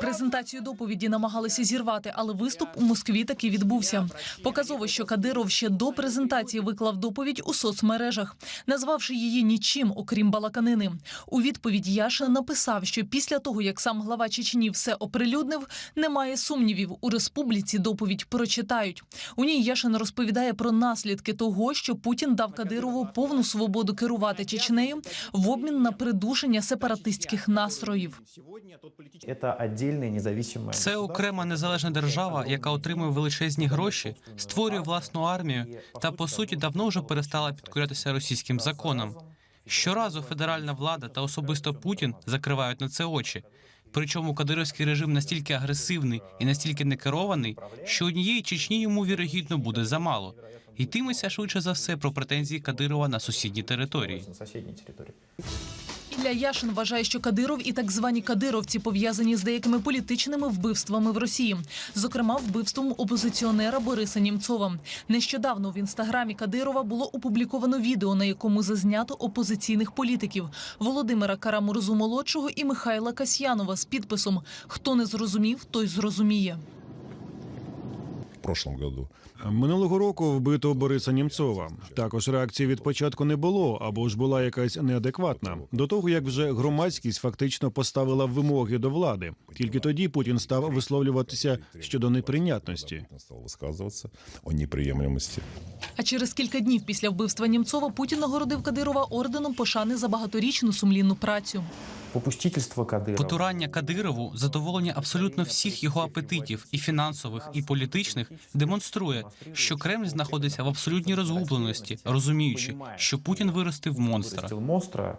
Презентацію доповіді намагалися зірвати, але виступ у Москві таки відбувся. Показово, що Кадиров ще до презентації виклав доповідь у соцмережах, назвавши її нічим, окрім балаканини. У відповідь Яшин написав, що після того, як сам глава Чечні все оприлюднив, немає сумнівів. У республіці доповідь прочитають. У ній Яшин розповідає про наслідки того, що Путін дав Кадирову повну свободу керувати Чечнею в обмін на придушення сепаратистських настроїв. Это отдельные независимые Це окрема незалежна держава, яка отримує величезні гроші, створює власну армію та по суті давно вже перестала підкорятися російським законам. Щоразу федеральна влада та особисто Путін закривають на це очі. Причому кадировський режим настільки агресивний і настільки некерований, що однієї Чечні йому вірогідно буде замало. Йтиметься швидше за все про претензії Кадирова на сусідні території. Ілля Яшин вважає, що Кадиров і так звані кадировці пов'язані з деякими політичними вбивствами в Росії, зокрема вбивством опозиціонера Бориса Німцова. Нещодавно в інстаграмі Кадирова було опубліковано відео, на якому зазнято опозиційних політиків Володимира Карамурзу молодшого і Михайла Касьянова з підписом Хто не зрозумів, той зрозуміє. Прошлом году. Минулого року вбито Бориса Німцова. Також реакції від початку не було або ж була якась неадекватна. До того як вже громадськість фактично поставила вимоги до влади. Тільки тоді Путін став висловлюватися щодо неприйнятності. Он стал высказываться о неприемлемости. А через кілька днів після вбивства Німцова Путін нагородив Кадирова орденом пошани за багаторічну сумлінну працю. Попустительство Кадырова. Потурання Кадирову, задоволення абсолютно всіх його апетитів, і фінансових, і політичних, демонструє, що Кремль знаходиться в абсолютній розгубленості, розуміючи, що Путін виростив монстра. Вырастил монстра.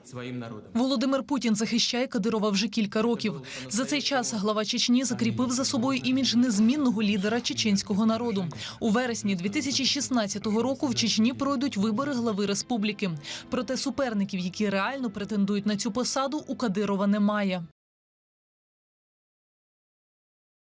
Володимир Путін захищає Кадирова вже кілька років. За цей час глава Чечні закріпив за собою імідж незмінного лідера чеченського народу. У вересні 2016 року в Чечні пройдуть вибори глави республіки. Проте суперників, які реально претендують на цю посаду, у Кадирова немає.